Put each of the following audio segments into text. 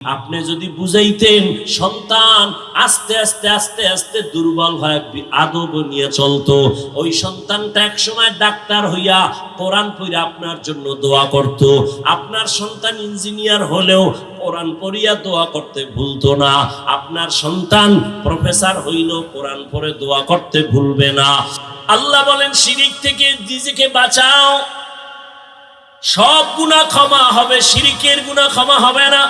আপনি যদি বুঝাইতেন, সন্তান আস্তে আস্তে আস্তে আস্তে দুর্বল হয় আদব নিয়ে চলতো। ওই সন্তানটা এক সময় ডাক্তার হইয়া কোরআন পড়ে আপনার জন্য দোয়া করত। আপনার সন্তান ইঞ্জিনিয়ার হলেও কোরআন পড়িয়া দোয়া করতে ভুলতো না। আপনার সন্তান প্রফেসর হইলেও কোরআন পড়ে দোয়া করতে ভুলবে না। আল্লাহ বলেন, শিরিক থেকে নিজেকে বাঁচাও। সব গুণা ক্ষমা হবে, শিরিকের গুণা ক্ষমা হবে না।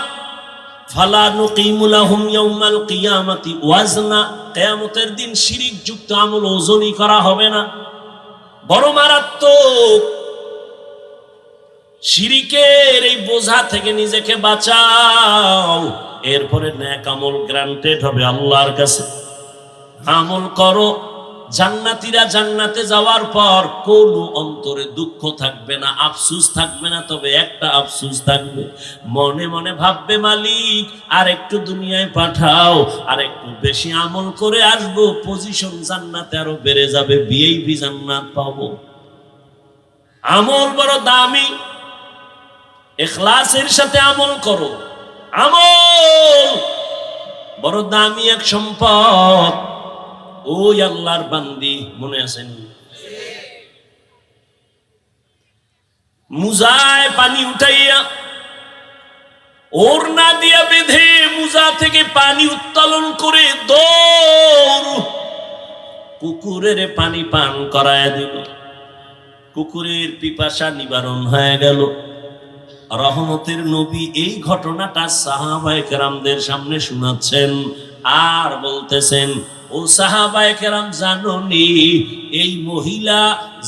ফালা নুকিমু লাহুম ইয়াউমাল কিয়ামাতি ওয়াজনা। কিয়ামতের দিন শিরিক যুক্ত আমল ওজনই করা হবে না। বড় মারাত্মক শিরিকের এই বোঝা থেকে নিজেকে বাঁচাও। এরপরে ন্যাক আমল গ্রান্টেড হবে আল্লাহর কাছে। আমল করো। জান্নাতীরা জান্নাতে যাওয়ার পর কোন অন্তরে দুঃখ থাকবে না, আফসুস থাকবে না, তবে একটা আফসুস থাকবে। মনে মনে ভাববে, মালিক আর একটু দুনিয়ায় পাঠাও আর একটু বেশি আমল করে আসব পজিশন জান্নাতে আরও বেড়ে যাবে বিএইপি জান্নাত পাবো। আমল বড় দামি। এখলাসের সাথে আমল করো। আমল বড় দামি এক সম্পদ। ওই আল্লাহর বান্দি, মনে আছেন মুজায় পানি উঠাইয়া ওর না দিয়া বেঁধে মুজা থেকে পানি উত্তোলন করে দৌড় কুকুরের পানি পান করায় দিল। কুকুরের পিপাসা নিবারণ হয়ে গেল। রহমতের নবী এই ঘটনাটা সাহাবায়ে কেরামদের সামনে শোনাচ্ছেন আর বলতেছেন ও সাহাবায়ে কেরাম, জাননি, এই মহিলা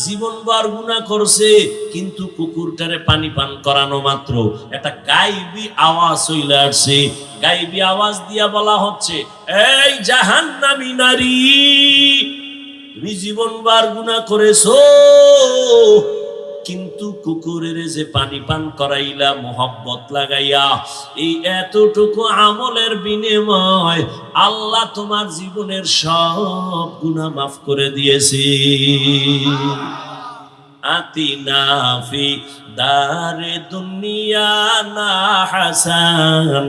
জীবনবার গুণা করছে, কিন্তু কুকুরটারে পানি পান করানো মাত্র। একটা গাইবি আওয়াজ হইলে আসছে। গাইবি আওয়াজ দিয়া বলা হচ্ছে, এই জাহান্নামী নারী, তুমি জীবনবার গুণা করেছ। কিন্তু কুকুরের যে পানি পান করাইলা, মোহব্বত লাগাইয়া, এই এতটুকু আমলের বিনিময় আল্লাহ তোমার জীবনের সব গুণা মাফ করে দিয়েছে। আতিনা ফি দারে দুনিয়া না হাসান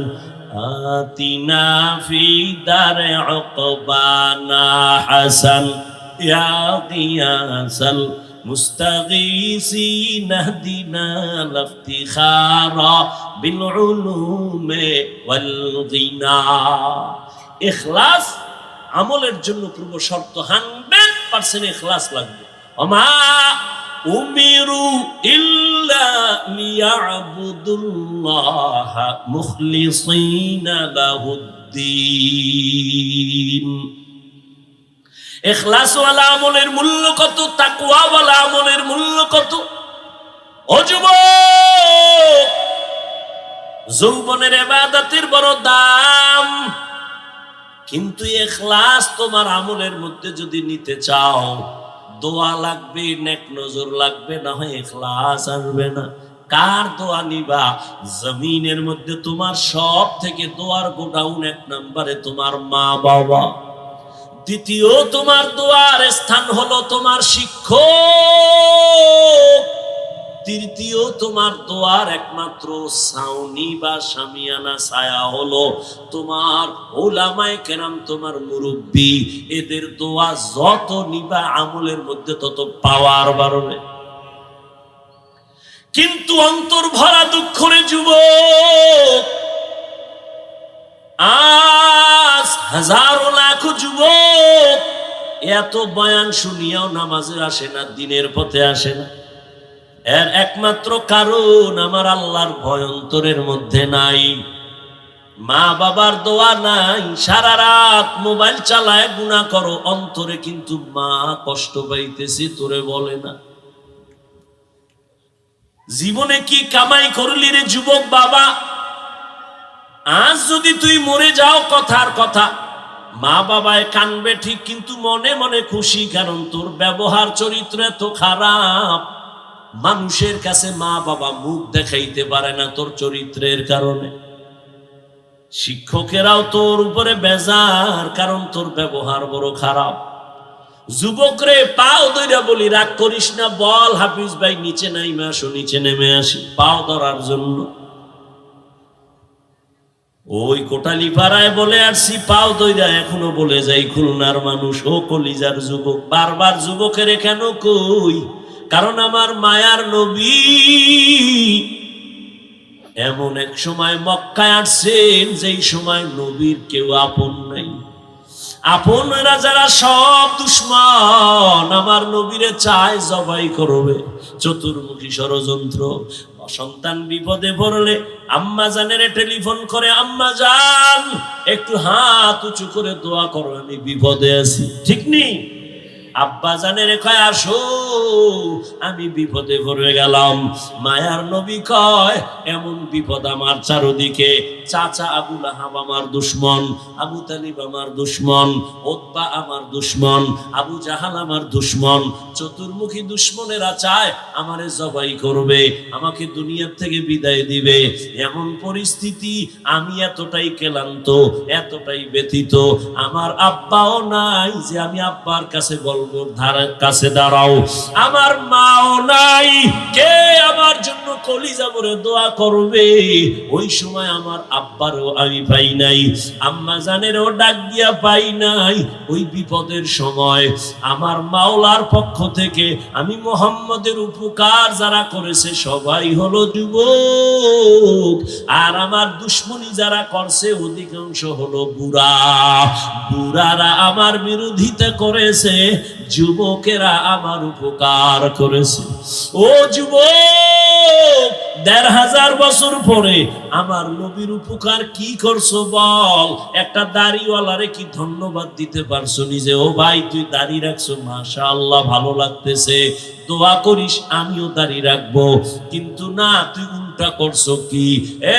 আতিনা ফি দারে উকবানা হাসান, ইয়া কিয়াসাল مستغيثين اهدنا الافتخار بالعلوم والغنى ইখলাস আমলের জন্য পূর্ব শর্ত হান্ড্রেড পার্সেন্ট ইখলাস লাগবে অমা উমিরু ইল্লা লিয়াবুদুল্লাহ মুখলিসিনা লাহুদ্দিন এখলাসওয়ালা আমলের মূল্য কত? তাকুয়াওয়ালা আমলের মূল্য কত? ও যুবক, যৌবনের এবাদতের বড় দাম। কিন্তু এখলাস তোমার আমলের মধ্যে যদি নিতে চাও, দোয়া লাগবে, নেক নজর লাগবে, না হয় এখলাস আসবে না। কার দোয়া নিবা? জমিনের মধ্যে তোমার সব থেকে দোয়ার গোডাউন এক নম্বরে তোমার মা বাবা দ্বিতীয় তোমার দোয়ার স্থান হলো তোমার শিক্ষক। তৃতীয় তোমার দোয়ার একমাত্র সাউনি বা সামিয়ানা ছায়া হলো তোমার ওলামায় কেরাম, তোমার মুরব্বী। এদের দোয়া যত নিবা আমলের মধ্যে তত পাওয়ার বাড়বে। কিন্তু অন্তর ভরা দুঃখরে যুবক, আজ হাজারো লাখ যুবক এত বয়ান শুনিয়াও নামাজে আসে না, দিনের পথে আসে না। এর একমাত্র কারণ আমার আল্লাহর ভয়ন্তরের মধ্যে নাই। মা বাবার দোয়া নাই, সারা রাত মোবাইল চালায় গুণা করো, অন্তরে কিন্তু মা কষ্ট পাইতেছে, তোরে বলে না। জীবনে কি কামাই করলি রে যুবক বাবা? আজ যদি তুই মরে যাও কথার কথা মা বাবায় কানবে ঠিক, কিন্তু মনে মনে খুশি, কারণ তোর ব্যবহার চরিত্র এত খারাপ। মানুষের কাছে মা বাবা মুখ দেখাইতে পারে না তোর চরিত্রের কারণে। শিক্ষকেরাও তোর উপরে বেজার, কারণ তোর ব্যবহার বড় খারাপ। যুবকরে পাও দইরা বলি, রাগ করিস না, বল হাফিজ ভাই, নিচে নাইমে আসো, নিচে নেমে আসি। পাও ধরার জন্য। ওই কোটালি পাড়ায় বলে আসছি, পাও দইরা এখনও বলে যাই, খুলনার মানুষ। ও কলিজার যুবক, বারবার যুবকের কেন কই? কারণ আমার মায়ার নবী এমন এক সময় মক্কায় আসছেন, যেই সময় নবীর কেউ আপন নাই। আপনরা যারা সব দুশ্মন, আমার নবীরে চায় জবাই করবে। চতুর্মুখী ষড়যন্ত্র সন্তান বিপদে পড়লে আম্মা জানের টেলিফোন করে, আম্মা জান, একটু হাত উঁচু করে দোয়া করো, আমি বিপদে আছি। ঠিক নেই? আব্বা জানের কয়, আসো, আমি বিপদে পড়ে গেলাম। মায়ার নবী কয়, এমন বিপদ আমার চারদিকে। চাচা আবু লাহাব আমার দুশ্মন, আবু তালিব আমার দুশ্মন, ওতবা আমার দুশ্মন, আবু জাহাল আমার দুশ্মন। চতুর্মুখী দুশ্মনেরা চায়, আমারে জবাই করবে, আমাকে দুনিয়ার থেকে বিদায় দিবে। এমন পরিস্থিতি আমি এতটাই ক্লান্ত, এতটাই ব্যথিত। আমার আব্বাও নাই যে আমি আব্বার কাছে বলব ধারের কাছে দাঁড়াও। আমার মাও নাই কে আমার জন্য কলিজা দোয়া করবে। ওই সময় আমার আব্বারও আমি পাই নাই, আম্মা জানেরও ডাক দিয়া পাই নাই। ওই বিপদের সময় আমার মাওলার পক্ষ থেকে আমি মোহাম্মদের উপকার যারা করেছে সবাই হলো যুবক। আর আমার দুশ্মনী যারা করছে অধিকাংশ হলো বুড়া। বুড়ারা আমার বিরোধিতা করেছে, যুবকেরা আমার উপকার করেছে। ও যুবক! দেড় হাজার বছর পরে আমার নবীর উপকার কি করছ বল? একটা দাড়িওয়ালারে কি ধন্যবাদ দিতে পারছ নিজে? ও ভাই, তুই দাড়ি রাখছো মাশা আল্লাহ ভালো লাগতেছে। দোয়া করিস, আমিও দাড়ি রাখব। কিন্তু না, তুই উল্টা করছ কি?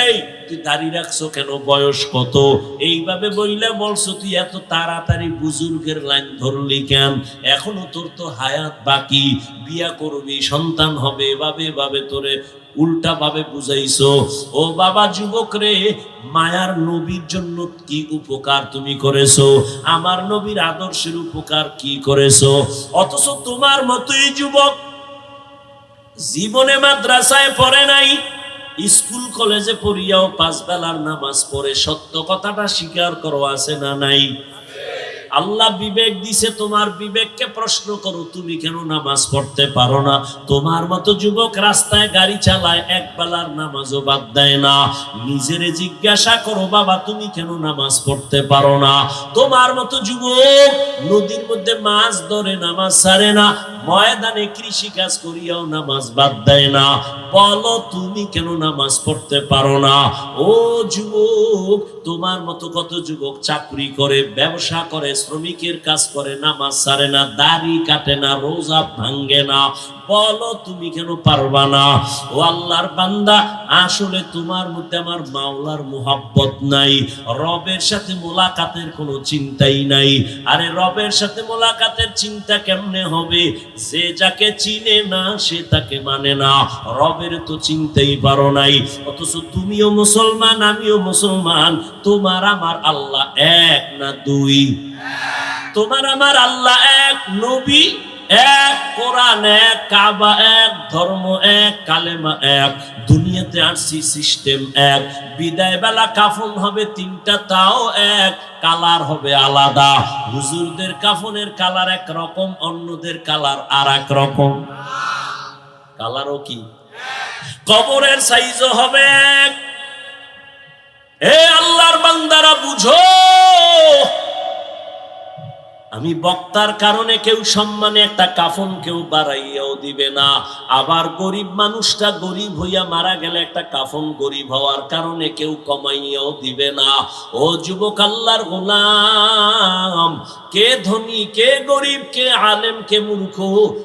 এই, তুই দাঁড়িয়ে রাখছো কেন? বয়স কত? এইভাবে বইলে বলছো, তুই এত তাড়াতাড়ি বুজুর্গের লাইন ধরলি কেন? এখনও তোর তো হায়াত বাকি। বিয়া করবি, সন্তান হবে, এভাবে এভাবে তোরে উল্টা ভাবে বুঝাইছো। ও বাবা যুবক রে, মায়ার নবীর জন্য কি উপকার তুমি করেছ? আমার নবীর আদর্শের উপকার কি করেছ? অথচ তোমার মতোই যুবক জীবনে মাদ্রাসায় পড়ে নাই। স্কুল কলেজে পড়িয়াও পাঁচ বেলার নামাজ পড়ে, সত্য কথাটা স্বীকার করো, আছে না নাই? আল্লাহ বিবেক দিছে, তোমার বিবেককে প্রশ্ন করো, তুমি কেন নামাজ পড়তে পারো না? তোমার মতো যুবক রাস্তায় গাড়ি চালায়, এক বেলার নামাজও বাদ দেয় না। নিজেরে জিজ্ঞাসা করো, বাবা, তুমি কেন নামাজ পড়তে পারো না? তোমার মতো যুবক নদীর মধ্যে মাছ ধরে, নামাজ ছাড়ে না। ময়দানে কৃষি কাজ করিয়াও নামাজ বাদ দেয় না। বলো তুমি কেন নামাজ পড়তে পারো না? ও যুবক, তোমার মতো কত যুবক চাকরি করে, ব্যবসা করে, শ্রমিকের কাজ করে, নামাজ সারে না, দাড়ি কাটে না, রোজা ভাঙ্গে না। বলো তুমি কেন পারবা না? ও আল্লাহর বান্দা, আসলে তোমার মধ্যে আমার মাওলার মোহাব্বত নাই, রবের সাথে মোলাকাতের কোনো চিন্তাই নাই। আরে রবের সাথে মোলাকাতের চিন্তা কেমনে হবে? যে যাকে চিনে না, সে তাকে মানে না। রবের তো চিনতেই পারো নাই। অথচ তুমিও মুসলমান, আমিও মুসলমান। তোমার আমার আল্লাহ এক না দুই? তোমার আমার আল্লাহ এক নবী? এক কোরআন, এক কাবা, এক ধর্ম, এক কালেমা, এক। দুনিয়াতে আসছি সিস্টেম এক। বিদায় বেলা কাফন হবে তিনটা, তাও এক। কালার হবে আলাদা। হুজুরদের কাফনের কালার এক রকম, অন্যদের কালার আর এক রকম। কালারও কি? কবরের সাইজও হবে এক। এ আল্লাহর বান্দারা বুঝো। আমি বক্তার কারণে কেউ সম্মানে একটা কাফন কেউ বাড়াইয়াও দিবে না। আবার গরিব মানুষটা গরিব হইয়া মারা গেলে একটা কাফন গরিব হওয়ার কারণে কেউ কমাইয়াও দিবে না। ও যুবক আল্লাহর গোলাম, কে ধনী, কে গরিব, কে আলেম, কে মূর্খ,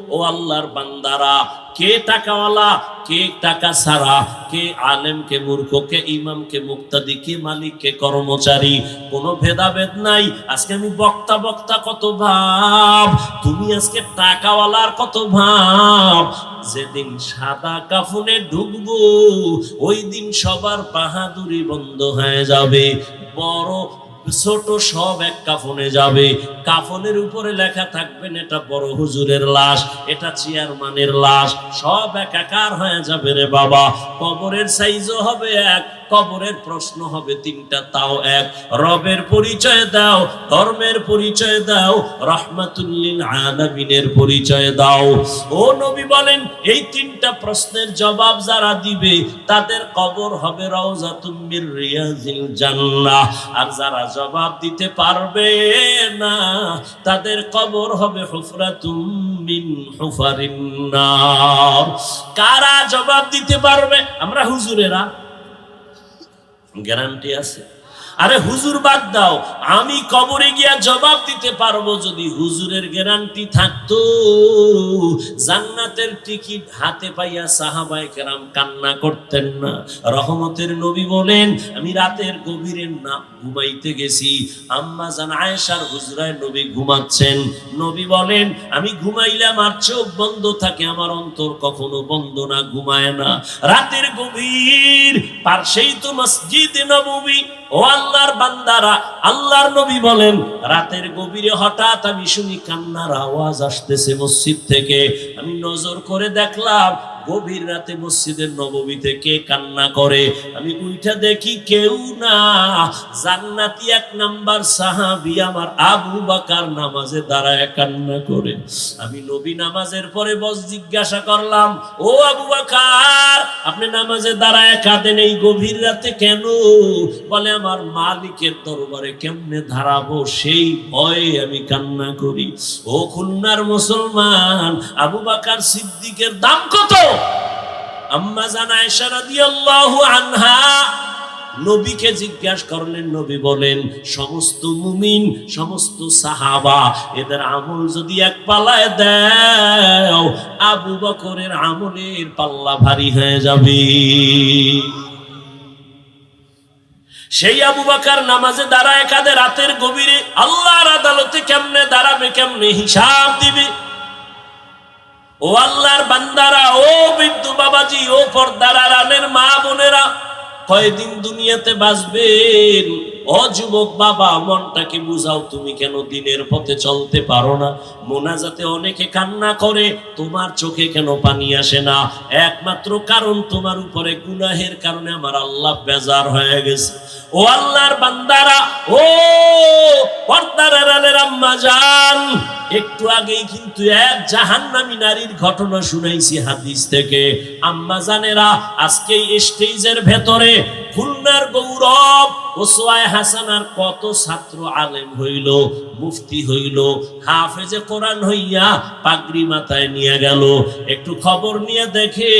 ও আল্লাহর বান্দারা। কে টাকাওয়ালা, কে টাকা ছাড়া, কে আলেম কে মূর্খ, কে ইমাম কে মুক্তাদি, কে মালিক, কে কর্মচারী, কোনো ভেদাভেদ নাই। আজকে আমি বক্তা বক্তা কত ভাব, তুমি আজকে টাকাওয়ালার কত ভাব। যেদিন সাদা কাফনে ঢুকবো, ওই দিন সবার বাহাদুরি বন্ধ হয়ে যাবে। বড় ছোট সব এক কাফনে যাবে। কাফনের উপরে লেখা থাকবেন এটা বড় হুজুরের লাশ, এটা চেয়ারম্যানের লাশ, সব একাকার হয়ে যাবে রে বাবা। কবরের সাইজও হবে এক কবরের প্রশ্ন হবে তিনটা, তাও এক। রবের পরিচয় দাও, ধর্মের পরিচয় দাও, রহমাতুল্লিল আলামিনের পরিচয় দাও। ও নবী বলেন, এই তিনটা প্রশ্নের জবাব যারা দিবে, তাদের কবর হবে রওজাতুম মির রিয়াজিল জান্নাহ। আর যারা জবাব দিতে পারবে না, তাদের কবর হবে হুফরাতুম মিন হুফারিন নার। কারা জবাব দিতে পারবে? আমরা হুজুরেরা। গ্যারান্টি আছে আরে হুজুর বাদ দাও, আমি কবরে গিয়া জবাব দিতে পারব যদি হুজুরের গ্যারান্টি থাকতো। জান্নাতের টিকিট হাতে পাইয়া সাহাবাই কেরাম কান্না করতেন না। রহমতের নবী বলেন, আমি রাতের গভীরে না ঘুমাইতে গেছি। আম্মা জান আয়েশার হুজরায় নবী ঘুমাচ্ছেন। নবী বলেন, আমি ঘুমাইলাম আর চোখ বন্ধ থাকে, আমার অন্তর কখনো বন্ধ না, ঘুমায় না। রাতের গভীর পার্শ্বেই তো মসজিদ নবী ও আল্লাহর বান্দারা, আল্লাহর নবী বলেন, রাতের গভীরে হঠাৎ আমি শুনি কান্নার আওয়াজ আসতেছে মসজিদ থেকে। আমি নজর করে দেখলাম গভীর রাতে মসজিদের নববীতে কে কান্না করে। আমি উইঠা দেখি কেউ না। জান্নাতি এক নাম্বার সাহাবি আমার আবু বাকার নামাজে দাঁড়ায় কান্না করে। আমি নবী নামাজের পরে বস জিজ্ঞাসা করলাম, ও আবু বাকার, আপনি নামাজে দাঁড়ায় কাঁদেন এই গভীর রাতে কেন? বলে, আমার মালিকের দরবারে কেমনে দাঁড়াবো সেই ভয়ে আমি কান্না করি। ও খুলনার মুসলমান, আবু বাকার সিদ্দিকের দাম কত? নবীকে জিজ্ঞাসা করলেন, নবী বলেন, সমস্ত মুমিন, সমস্ত সাহাবা, এদের আমল যদি এক পালায় দাও, আবু বকরের আমলের পাল্লা ভারী হয়ে যাবে। সেই আবু বাকার নামাজে দাঁড়ায় কাঁদে, রাতের গভীরে আল্লাহর আদালতে কেমনে দাঁড়াবে, কেমনে হিসাব দিবে? ও আল্লাহর বান্দারা ও বিদ্যু বাবাজি ও পর্দারা রানের মা বোনেরা কয়দিন দুনিয়াতে বাঁচবেন? বাবা, মনটাকে বুঝাও, তুমি কেন দিনের পথে চলতে পারো না? মোনাজাতে অনেকে কান্না করে, তোমার চোখে কেন পানি আসে না? একমাত্র কারণ তোমার উপরে গুনাহের কারণে আমার আল্লাহ বেজার হয়ে গেছে। ও আল্লাহর বান্দারা, ও পর্দার যান একটু আগেই কিন্তু এক জাহান্নামী নারীর ঘটনা শুনাইছি হাদিস থেকে। আম্মা জানেরা আজকে স্টেজের ভেতরে খুলনার গৌরব ওসোয়ায় হাসানার কত ছাত্র আলেম হইল। মুফতি হইল, হাফেজে কোরআন হইয়া পাগড়ি মাথায় নিয়ে গেল। একটু খবর নিয়ে দেখে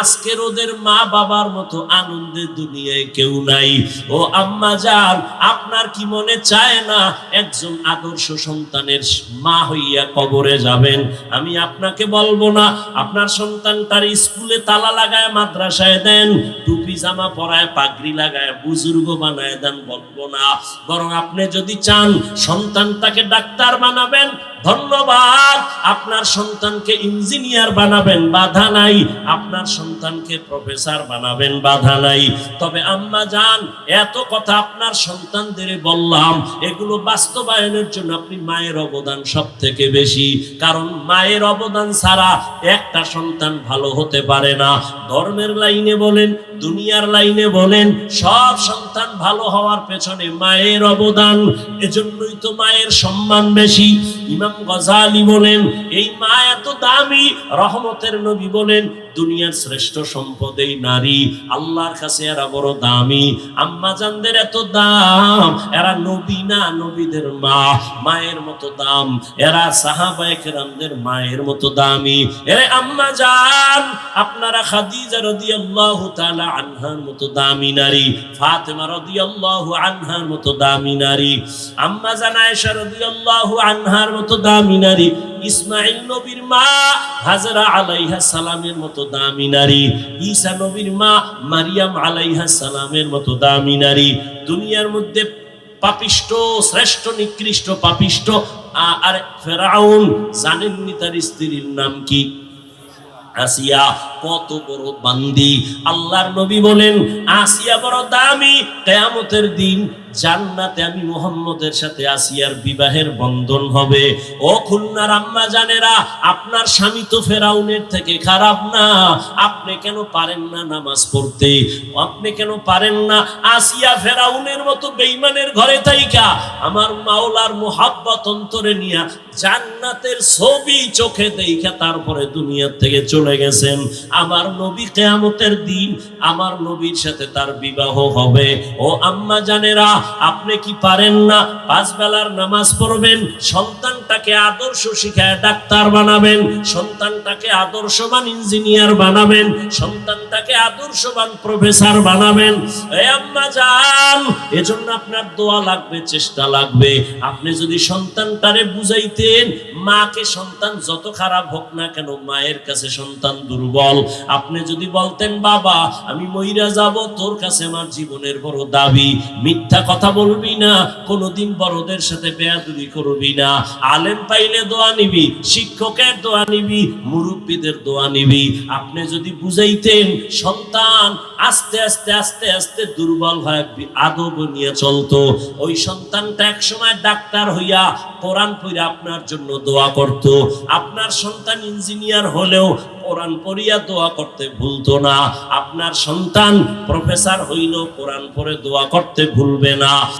আজকের ওদের মা বাবার মতো আনন্দের দুনিয়ায় কেউ নাই। ও আম্মা যান আপনার কি মনে চায় না একজন আদর্শ সন্তানের মা হইয়া কবরে যাবেন? আমি আপনাকে বলব না, আপনার সন্তান তার স্কুলে তালা লাগায়, মাদ্রাসায় দেন, টুপি জামা পরায়, পাগড়ি লাগায়, বুজুর্গ বানায় দেন, বলব না। বরং আপনি যদি চান সন্তানটাকে ডাক্তার বানাবেন। ধন্যবাদ। আপনার সন্তানকে ইঞ্জিনিয়ার বানাবেন, বাধা নাই। আপনার সন্তানকে প্রফেসর বানাবেন, বাধা নাই। তবে আম্মা যান, এত কথা আপনার সন্তানদের বললাম। এগুলো বাস্তবায়নের জন্য আপনি মায়ের অবদান সব থেকে বেশি। কারণ মায়ের অবদান ছাড়া একটা সন্তান ভালো হতে পারে না। ধর্মের লাইনে বলেন, দুনিয়ার লাইনে বলেন, সব সন্তান ভালো হওয়ার পেছনে মায়ের অবদান। এজন্যই তো মায়ের সম্মান বেশি। ইমাম গজালি বলেন, এই মা এত দামি রহমতের নবী বলেন, দুনিয়ার শ্রেষ্ঠ সম্পদ এই নারী, আল্লাহর কাছে এরা বড় দামি, আম্মা জানদের এত দাম, এরা নবী না নবীদের মা, মায়ের মতো দাম, এরা সাহাবায়ে কেরামদের মায়ের মতো দামি, এরে আম্মা জান, আপনারা খাদিজা রাদিয়াল্লাহু তাআলা আনহার মতো দামি নারী, ফাতেমা রাদিয়াল্লাহু আনহার মতো দামি নারী, আম্মা জান আয়েশা রাদিয়াল্লাহু আনহার মতো দামি নারী। ইসমাইল নবীর মা আলাইহা সালামের মতো দামি নারী। ঈসা নবীর মা মারিয়াম আলাইহা সালামের মতো দামি নারী। দুনিয়ার মধ্যে পাপিষ্ট, শ্রেষ্ঠ, নিকৃষ্ট পাপিষ্ট আর ফেরাউন জানেননি তার স্ত্রীর নাম কি? আসিয়া, কত বড় বান্দি। আল্লাহর নবী বলেন, আসিয়া বড় দামি, কেয়ামতের দিন জান্নাতে আমি মোহাম্মদের সাথে আসিয়ার বিবাহের বন্ধন হবে। ও খুলনার আম্মা জানেরা, আপনার স্বামী তো ফেরাউনের থেকে খারাপ না। আপনি কেন পারেন না নামাজ পড়তে? আপনি কেন পারেন না আসিয়া ফেরাউনের মতো বেইমানের ঘরে থাইকা? আমার মাওলার মোহাব্বত অন্তরে নিয়া জান্নাতের ছবি চোখে দেখা তারপরে দুনিয়ার থেকে চলে গেছেন। আমার নবী কেয়ামতের দিন আমার নবীর সাথে তার বিবাহ হবে। ও আম্মা জানেরা আপনি কি পারেন না? পাঁচ বেলার নামাজ পড়বেন, সন্তানটাকে আদর্শ শিখায় ডাক্তার বানাবেন, সন্তানটাকে আদর্শবান ইঞ্জিনিয়ার বানাবেন, সন্তানটাকে আদর্শবান প্রফেসর বানাবেন। এ আম্মা যান এজন্য আপনার দোয়া লাগবে, চেষ্টা লাগবে। আপনি যদি সন্তানটারে বুঝাইতেন, মাকে সন্তান যত খারাপ হোক না কেন, মায়ের কাছে সন্তান দুর্বল। আপনি যদি বলতেন, বাবা, আমি মইরা যাব, তোর কাছে আমার জীবনের বড় দাবি। মিথ্যা কথা বলবি না, কোনোদিন বড়দের সাথে বেয়াদুরি করবি না। আলেম পাইলে দোয়া নিবি, শিক্ষকের দোয়া নিবি, মুরব্বীদের দোয়া নিবি। আপনি যদি বুঝাইতেন, সন্তান আস্তে আস্তে আস্তে আস্তে দুর্বল হয় আদব নিয়ে চলতো। ওই সন্তানটা এক সময় ডাক্তার হইয়া কোরআন পড়ে আপনার জন্য দোয়া করত। আপনার সন্তান ইঞ্জিনিয়ার হলেও কোরআন পড়িয়া দোয়া করতে ভুলতো না। আপনার সন্তান প্রফেসর হইলেও কোরআন পড়ে দোয়া করতে ভুলবে না।